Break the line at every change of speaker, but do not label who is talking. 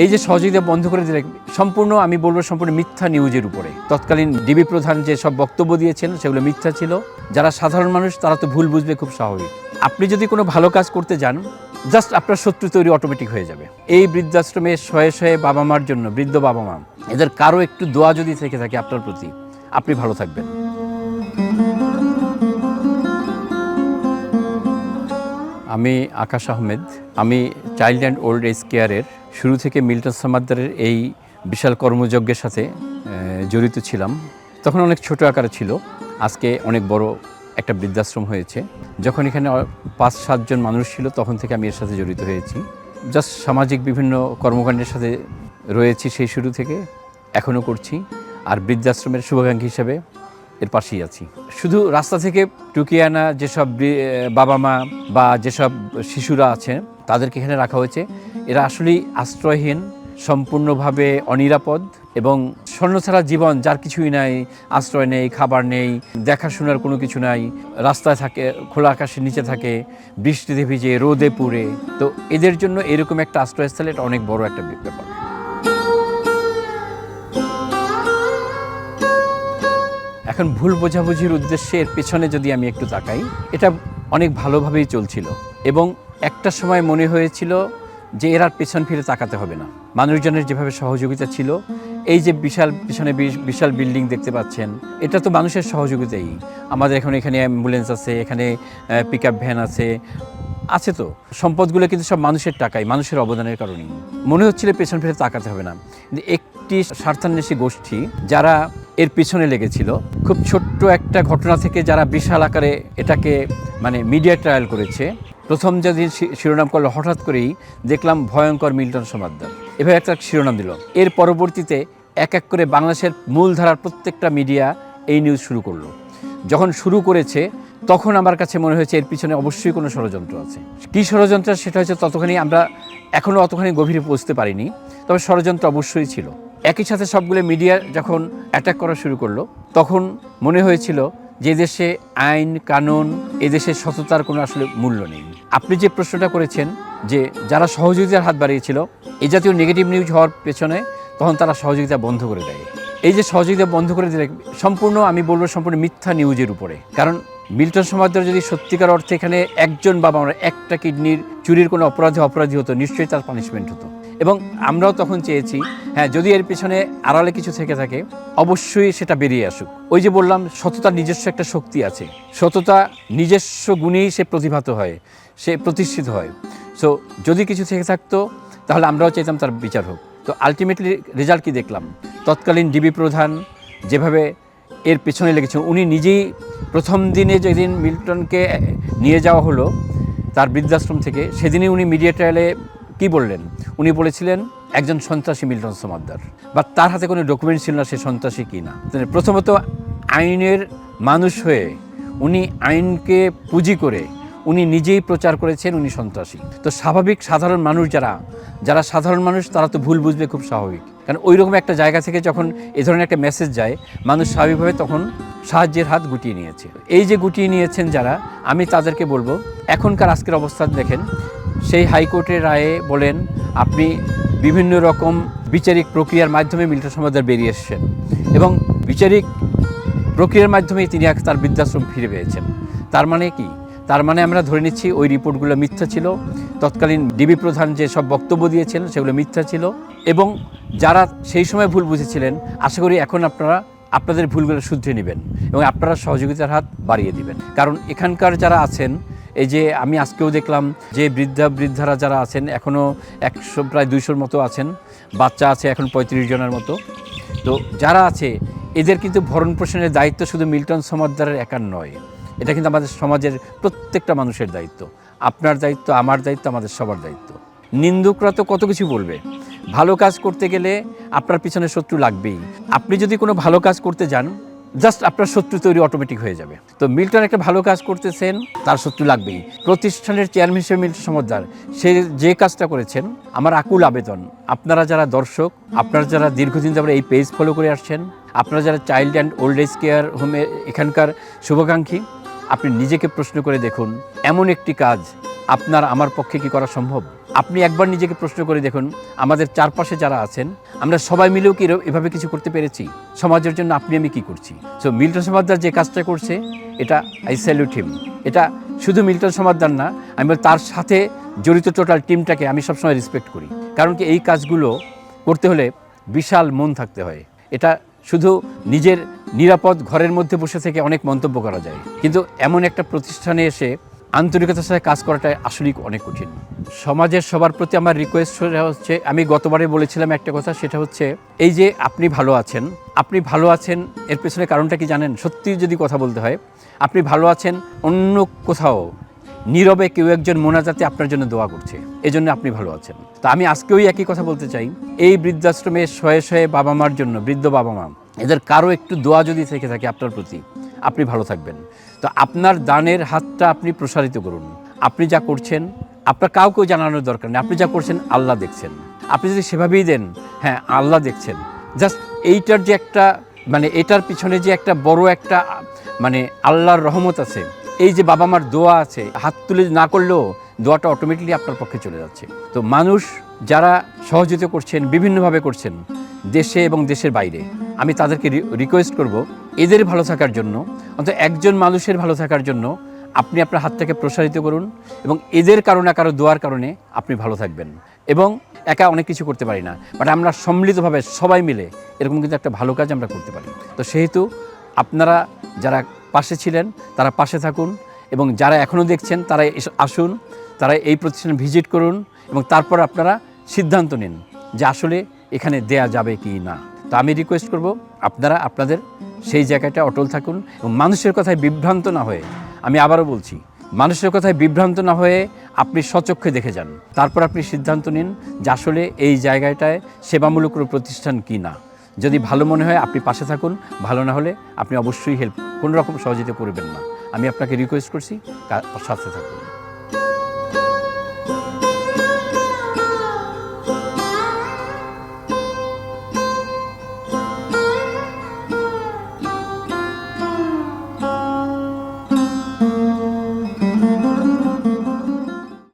এই যে সহযোগিতা বন্ধ করে দিলে, সম্পূর্ণ আমি বলব সম্পূর্ণ মিথ্যা নিউজের উপরে। তৎকালীন ডিবি প্রধান যে সব বক্তব্য দিয়েছেন, সেগুলো মিথ্যা ছিল। যারা সাধারণ মানুষ, তারা তো ভুল বুঝবে, খুব স্বাভাবিক। আপনি যদি কোনো ভালো কাজ করতে যান, জাস্ট আপনার শত্রু তৈরি অটোমেটিক হয়ে যাবে। এই বৃদ্ধাশ্রমে শয়ে শয়ে বাবা মার জন্য, বৃদ্ধ বাবা মা এদের কারও একটু দোয়া যদি থেকে থাকে আপনার প্রতি, আপনি ভালো থাকবেন। আমি আকাশ আহমেদ। আমি চাইল্ড অ্যান্ড ওল্ড এজ কেয়ারের শুরু থেকে মিল্টন সামাদ্দারের এই বিশাল কর্মযজ্ঞের সাথে জড়িত ছিলাম। তখন অনেক ছোট আকারে ছিল। আজকে অনেক বড় একটা বৃদ্ধাশ্রম হয়েছে। যখন এখানে পাঁচ সাতজন মানুষ ছিল, তখন থেকে আমি এর সাথে জড়িত হয়েছি। জাস্ট সামাজিক বিভিন্ন কর্মকাণ্ডের সাথে রয়েছি সেই শুরু থেকে, এখনও করছি। আর বৃদ্ধাশ্রমের শুভাকাঙ্ক্ষী হিসেবে এর পাশেই আছি। শুধু রাস্তা থেকে টুকিয়ে আনা যেসব বাবা মা বা যেসব শিশুরা আছে, তাদেরকে এখানে রাখা হয়েছে। এরা আসলেই আশ্রয়হীন, সম্পূর্ণভাবে অনিরাপদ এবং স্বর্ণ ছাড়া জীবন যার কিছুই নাই, আশ্রয় নেই, খাবার নেই, দেখাশোনার কোনো কিছু নাই, রাস্তায় থাকে, খোলা আকাশের নিচে থাকে, বৃষ্টিতে ভিজে, রোদে পুড়ে। তো এদের জন্য এরকম একটা আশ্রয়স্থল, এটা অনেক বড় একটা ব্যাপার। এখন ভুল বোঝাবুঝির উদ্দেশ্যে এর পেছনে যদি আমি একটু তাকাই, এটা অনেক ভালোভাবেই চলছিল এবং একটা সময় মনে হয়েছিল যে এর আর পেছন ফিরে তাকাতে হবে না। মানুষজনের যেভাবে সহযোগিতা ছিল, এই যে বিশাল পিছনে বিশ- বিশাল বিল্ডিং দেখতে পাচ্ছেন, এটা তো মানুষের সহযোগিতাই। আমাদের এখন এখানে অ্যাম্বুলেন্স আছে, এখানে পিক ভ্যান আছে আছে তো। সম্পদগুলো কিন্তু সব মানুষের টাকাই মানুষের অবদানের কারণেই। মনে হচ্ছিল পেছন ফিরে তাকাতে হবে না। কিন্তু একটি স্বার্থান্বেষী গোষ্ঠী যারা এর পিছনে লেগেছিল। খুব ছোট্ট একটা ঘটনা থেকে যারা বিশাল আকারে এটাকে মানে মিডিয়া ট্রায়াল করেছে, প্রথম যেদিন শিরোনাম করল, হঠাৎ করেই দেখলাম ভয়ঙ্কর মিল্টন সমাদ্দার। এভাবে একটা শিরোনাম দিল। এর পরবর্তীতে এক এক করে বাংলাদেশের মূলধারার প্রত্যেকটা মিডিয়া এই নিউজ শুরু করল। যখন শুরু করেছে, তখন আমার কাছে মনে হয়েছে এর পিছনে অবশ্যই কোনো ষড়যন্ত্র আছে। কী ষড়যন্ত্র, সেটা হচ্ছে ততখানি আমরা এখনও অতখানি গভীরে পৌঁছতে পারিনি, তবে ষড়যন্ত্র অবশ্যই ছিল। একই সাথে সবগুলো মিডিয়া যখন অ্যাটাক করা শুরু করল, তখন মনে হয়েছিল যে দেশে আইন, কানুন এদেশের সততার কোনো আসলে মূল্য নেই। আপনি যে প্রশ্নটা করেছেন যে যারা সহযোগিতার হাত বাড়িয়েছিল এই জাতীয় নেগেটিভ নিউজ হওয়ার পেছনে তখন তারা সহযোগিতা বন্ধ করে দেয়। এই যে সহযোগিতা বন্ধ করে দিলে, সম্পূর্ণ আমি বলব সম্পূর্ণ মিথ্যা নিউজের উপরে। কারণ মিল্টন সমাজের যদি সত্যিকার অর্থে এখানে একজন বাবা আমরা একটা কিডনির চুরির কোনো অপরাধে অপরাধী হতো, নিশ্চয়ই তার পানিশমেন্ট হতো। এবং আমরাও তখন চেয়েছি হ্যাঁ যদি এর পিছনে আড়ালে কিছু থেকে থাকে, অবশ্যই সেটা বেরিয়ে আসুক। ওই যে বললাম সততার নিজস্ব একটা শক্তি আছে। সততা নিজস্ব গুণেই সে প্রতিভাত হয়, সে প্রতিষ্ঠিত হয়। সো যদি কিছু থেকে থাকতো, তাহলে আমরাও চাইতাম তার বিচার হোক। তো আলটিমেটলি রেজাল্ট কি দেখলাম? তৎকালীন ডিবি প্রধান যেভাবে এর পেছনে লেগেছেন উনি নিজেই প্রথম দিনে যেদিন মিল্টনকে নিয়ে যাওয়া হলো, তার বৃদ্ধাশ্রম থেকে, সেদিনই উনি মিডিয়া ট্রায়ালে কি বললেন? উনি বলেছিলেন, একজন সন্ত্রাসী মিল্টন সমাদ্দার। বা তার হাতে কোনো ডকুমেন্ট ছিল না সে সন্ত্রাসী কি না। প্রথমত আইনের মানুষ হয়ে উনি আইনকে পুঁজি করে উনি নিজেই প্রচার করেছেন, উনি সন্ত্রাসী। তো স্বাভাবিক সাধারণ মানুষ যারা যারা সাধারণ মানুষ, তারা তো ভুল বুঝবে খুব স্বাভাবিক। কারণ ওই রকম একটা জায়গা থেকে যখন এ ধরনের একটা মেসেজ যায়, মানুষ স্বাভাবিকভাবে তখন সাহায্যের হাত গুটিয়ে নিয়েছে। এই যে গুটিয়ে নিয়েছেন যারা, আমি তাদেরকে বলব, এখনকার আজকের অবস্থান দেখেন সেই হাইকোর্টের রায়ে বলেন, আপনি বিভিন্ন রকম বিচারিক প্রক্রিয়ার মাধ্যমে মিল্টন সমাদার বেরিয়ে এসেছেন এবং বিচারিক প্রক্রিয়ার মাধ্যমেই তিনি এক তার বৃদ্ধাশ্রম ফিরে পেয়েছেন। তার মানে কি? তার মানে আমরা ধরে নিচ্ছি ওই রিপোর্টগুলো মিথ্যা ছিল। তৎকালীন ডিবি প্রধান যে সব বক্তব্য দিয়েছিলেন সেগুলো মিথ্যা ছিল এবং যারা সেই সময় ভুল বুঝেছিলেন, আশা করি এখন আপনারা, আপনাদের ভুলগুলো শুধরে নেবেন এবং আপনারা সহযোগিতার হাত বাড়িয়ে দিবেন। কারণ এখানকার যারা আছেন এই যে আমি আজকেও দেখলাম যে বৃদ্ধা বৃদ্ধারা যারা আছেন এখনও একশো, প্রায় দুইশোর মতো আছেন। বাচ্চা আছে এখন পঁয়ত্রিশ জনের মতো। তো যারা আছে, এদের কিন্তু ভরণ পোষণের দায়িত্ব শুধু মিল্টন সমাদ্দারের একার নয়। এটা কিন্তু আমাদের সমাজের প্রত্যেকটা মানুষের দায়িত্ব। আপনার দায়িত্ব, আমার দায়িত্ব, আমাদের সবার দায়িত্ব। নিন্দুকরা তো কত কিছু বলবে। ভালো কাজ করতে গেলে আপনার পিছনে শত্রু লাগবেই। আপনি যদি কোনো ভালো কাজ করতে যান জাস্ট আপনার শত্রু তৈরি অটোমেটিক হয়ে যাবে। তো মিল্টন একটা ভালো কাজ করতেছেন, তার শত্রু লাগবেই। প্রতিষ্ঠানের চেয়ারম্যান হিসেবে মিল্টন সমদ্দার, সে যে কাজটা করেছেন, আমার আকুল আবেদন। আপনারা যারা দর্শক, আপনারা যারা দীর্ঘদিন যারা এই পেজ ফলো করে আসছেন, আপনারা যারা child and old age care হোমে এখানকার শুভাকাঙ্ক্ষী, আপনি নিজেকে প্রশ্ন করে দেখুন, এমন একটি কাজ আপনার, আমার পক্ষে কি করা সম্ভব? আপনি একবার নিজেকে প্রশ্ন করে দেখুন, আমাদের চারপাশে যারা আছেন, আমরা সবাই মিলেও কি এভাবে কিছু করতে পেরেছি? সমাজের জন্য আপনি আমি কি করছি? সো মিল্টন সমাদ্দার যে কাজটা করছে, এটা আই স্যালুট হিম এটা শুধু মিল্টন সমাদ্দার না, আমি তার সাথে জড়িত টোটাল টিমটাকে আমি সবসময় রেসপেক্ট করি। কারণ কি এই কাজগুলো করতে হলে বিশাল মন থাকতে হয়। এটা শুধু নিজের নিরাপদ ঘরের মধ্যে বসে থেকে অনেক মন্তব্য করা যায়। কিন্তু এমন একটা প্রতিষ্ঠানে এসে আন্তরিকতার সাথে কাজ করাটা আসলেই অনেক কঠিন। সমাজের সবার প্রতি আমার রিকোয়েস্ট সেটা হচ্ছে, আমি গতবারে বলেছিলাম একটা কথা, সেটা হচ্ছে, এই যে আপনি ভালো আছেন, আপনি ভালো আছেন, এর পেছনে কারণটা কি জানেন? সত্যি যদি কথা বলতে হয়, আপনি ভালো আছেন অন্য কোথাও, নীরবে কেউ একজন মোনাজাতে আপনার জন্য দোয়া করছে, এজন্য আপনি ভালো আছেন। তা আমি আজকেও একই কথা বলতে চাই, এই বৃদ্ধাশ্রমে শয়ে শয়ে বাবা মার জন্য, বৃদ্ধ বাবা মা, এদের কারও একটু দোয়া যদি থেকে থাকে আপনার প্রতি আপনি ভালো থাকবেন। তো আপনার দানের হাতটা আপনি প্রসারিত করুন। আপনি যা করছেন, আপনার কাউকেও জানানোর দরকার নেই। আপনি যা করছেন, আল্লাহ দেখছেন। আপনি যদি সেভাবেই দেন হ্যাঁ আল্লাহ দেখছেন। জাস্ট এইটার যে একটা মানে এটার পিছনে যে একটা বড় একটা মানে আল্লাহর রহমত আছে, এই যে বাবা মার দোয়া আছে, হাত তুলে না করলেও দোয়াটা অটোমেটিকলি আপনার পক্ষে চলে যাচ্ছে। তো মানুষ যারা সহযোগিতা করছেন, বিভিন্নভাবে করছেন দেশে এবং দেশের বাইরে। আমি তাদেরকে রিকোয়েস্ট করব, এদের ভালো থাকার জন্য, অন্তত একজন মানুষের ভালো থাকার জন্য আপনি আপনার হাতটাকে প্রসারিত করুন এবং এদের কারণে, কারও দোয়ার কারণে আপনি ভালো থাকবেন। এবং একা অনেক কিছু করতে পারি না বাট আমরা সম্মিলিতভাবে সবাই মিলে এরকম কিন্তু একটা ভালো কাজ আমরা করতে পারি। তো সেহেতু আপনারা যারা পাশে ছিলেন, তারা পাশে থাকুন এবং যারা এখনও দেখছেন, তারা আসুন, তারা এই প্রতিষ্ঠানে ভিজিট করুন এবং তারপর আপনারা সিদ্ধান্ত নিন যে আসলে এখানে দেয়া যাবে কি না? তো আমি রিকোয়েস্ট করব, আপনারা, আপনাদের সেই জায়গাটা অটল থাকুন এবং মানুষের কথায় বিভ্রান্ত না হয়ে, আমি আবারও বলছি, মানুষের কথায় বিভ্রান্ত না হয়ে আপনি সচক্ষে দেখে যান। তারপর আপনি সিদ্ধান্ত নিন যে আসলে এই জায়গাটায় সেবামূলক প্রতিষ্ঠান কি না। যদি ভালো মনে হয় আপনি পাশে থাকুন, ভালো না হলে আপনি অবশ্যই হেল্প কোনো রকম সহযোগিতা করবেন না। আমি আপনাকে রিকোয়েস্ট করছি সাথে থাকুন।